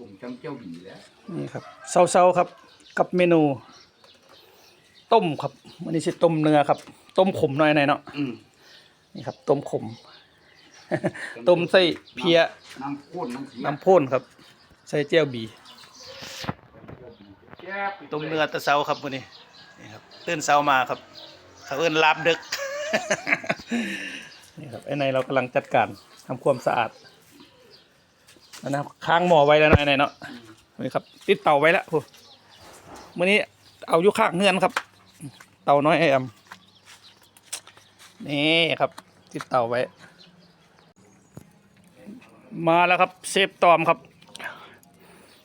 ผมจำเจ้าบีแล้วนี่ครับเซาๆครับ กับเมนู ต้มครับวันนี้สิต้มเนื้อครับ ต้มขมหน่อยหน่อยเนาะอืมนี่ครับ ต้มขม ต้มใส่เพียน้ำข้นน้ำเสียน้ำพ่นครับ ใส่เจียวบี แจ๊บต้มเนื้อแตะเซาครับวันนี้นี่ครับตื่นเซามาครับเขาเอิ้นลาบดึก นี่ครับไอ้ในเรากำลังจัดการทำความสะอาด นะครับค้างหม้อไว้แล้วหน่อยๆเนาะนี่ครับ ติดเตาไว้แล้วพูมื่อนี้เอาอยู่ข้างเงื่อนครับ เตาน้อยไอแอมนี่ครับ ติดเตาไว้ มาแล้วครับเซฟตอมครับ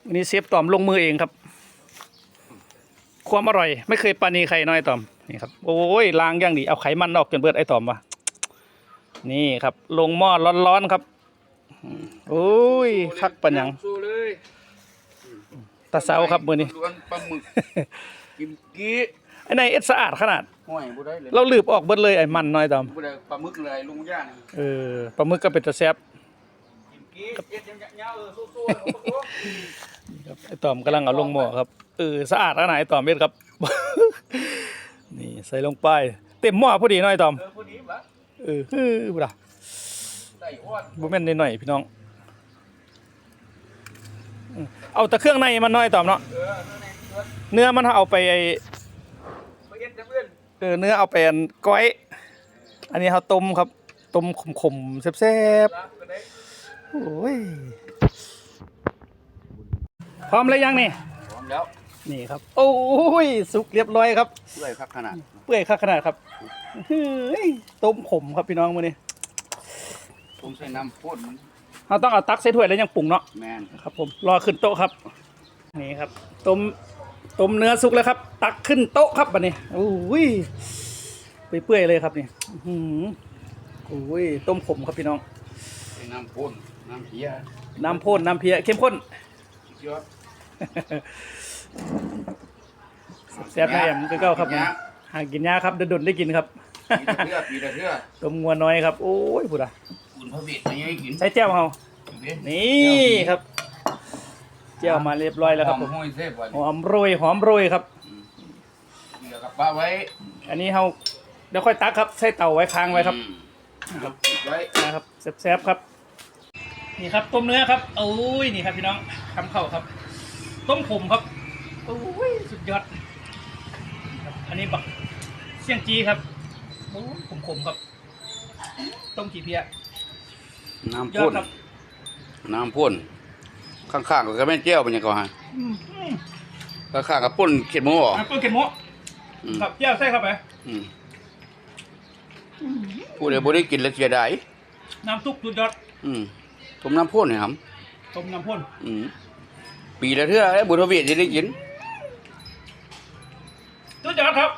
วันนี้เซฟตอมลงมือเองครับ ความอร่อย ไม่เคยปานีใครน้อยตอมนี่ครับโอ้ยล้างอย่างดีเอาไขมันออกจนเบิดไอตอมวะนี่ครับ ลงหม้อร้อนๆครับ โอ้ยคักปัญญังสู้เลยตะเซาครับมือนี้ล้วนปลาหมึกกิมกี้ไอ้ในเอ็ดสะอาดขนาดห้อยบ่ได้เลยเราลืบออกเบิดเลยไอ้มันน้อยตอมบ่ได้ปลาหมึกเลยลุงย่านี่เออปลาหมึกก็เป็นตะแซบกิมกี้เอ็ดยังยาวๆเออสู้ๆเอาปะโถครับไอตอมกำลังเอาลงหม้อครับเออสะอาดขนาดไอตอมเม็ดครับ นี่ใส่ลงไป เต็มหม้อพอดีน้อยตอมเออพอดีบะเออฮือบ่ล่ะใส่อ้วนบ่แม่นนิดหน่อยพี่น้องอืม เอาแต่เครื่องในมันน้อยตอมเนาะเออเนื้อในเนื้อเนื้อมันเอาไปไอไปเอ็ดนะเพื่อนเออเนื้อเอาไปอันก้อย อันนี้เขาต้มครับต้มขมๆแซ่บลาบก็ได้ๆโอ้ยพร้อมแล้วยังนี่พร้อมแล้วนี่ครับ โอ้ยสุกเรียบร้อยครับเปื่อยพักขนาดเปื่อยคักขนาดครับเฮ้ยต้มขมครับพี่น้องมื้อนี้ผมใส่น้ำข้นมัน เราต้องเอาตักใส่ถ้วยแล้วยังปรุงเนาะแมนครับผมรอขึ้นโต๊ะครับนี่ครับต้มต้มเนื้อสุกแล้วครับ ตักขึ้นโต๊ะครับบัดนี้โอ้ยเปื่อยๆเลยครับนี่อื้อหือโอ้ยต้มขมครับพี่น้องใส่น้ำข้นน้ำเพียน้ำพ่นน้ำเพียเข้มข้นยอดแซ่บแน่มก็เก้าครับผมหากินยากครับเดินๆได้กินครับปีละเทื่อปีละเทื่อต้มงัวน้อยครับโอ้ยพูด อะอุ่นพระเวทไม่ให้กินใช้แจ้วเฮาเด้นี่ครับแจ้วมาเรียบร้อยแล้วครับผมห้อยเซฟไว้หอมโรยหอมโรยครับเดี๋ยวกับป้าไว้ อันนี้เฮาเดี๋ยวค่อยตักครับใส่เตาไว้ค้างไว้ครับอืมครับไว้นะครับแซ่บๆครับ นี่ครับต้มเนื้อครับโอ้ยนี่ครับพี่น้องคำเข้าครับ ต้มขมครับโอ้ยสุดยอดครับอันนี้บักเสี่ยงจีครับโอ้ยขมๆครับ ต้มขี้เพีย น้ำยอพ่ดนครับน้ำพ่นข้างๆก็แม่นเจียวเป็นยังไงฮะอืมข้างๆกับป่นเข็ดหมูเหรออะต้นเก็ดหมะอืมครับแก้วใส่เข้าไปอืมผู้ใดบ่ได้กินแล้วเสียดายน้ำซุปสุดยอดอืมผมน้ำพ่นนี่ครับต้มน้ำพ่นอืมปีละเทื่อแล้วบุญทวีจะได้กินสุดยอดครับ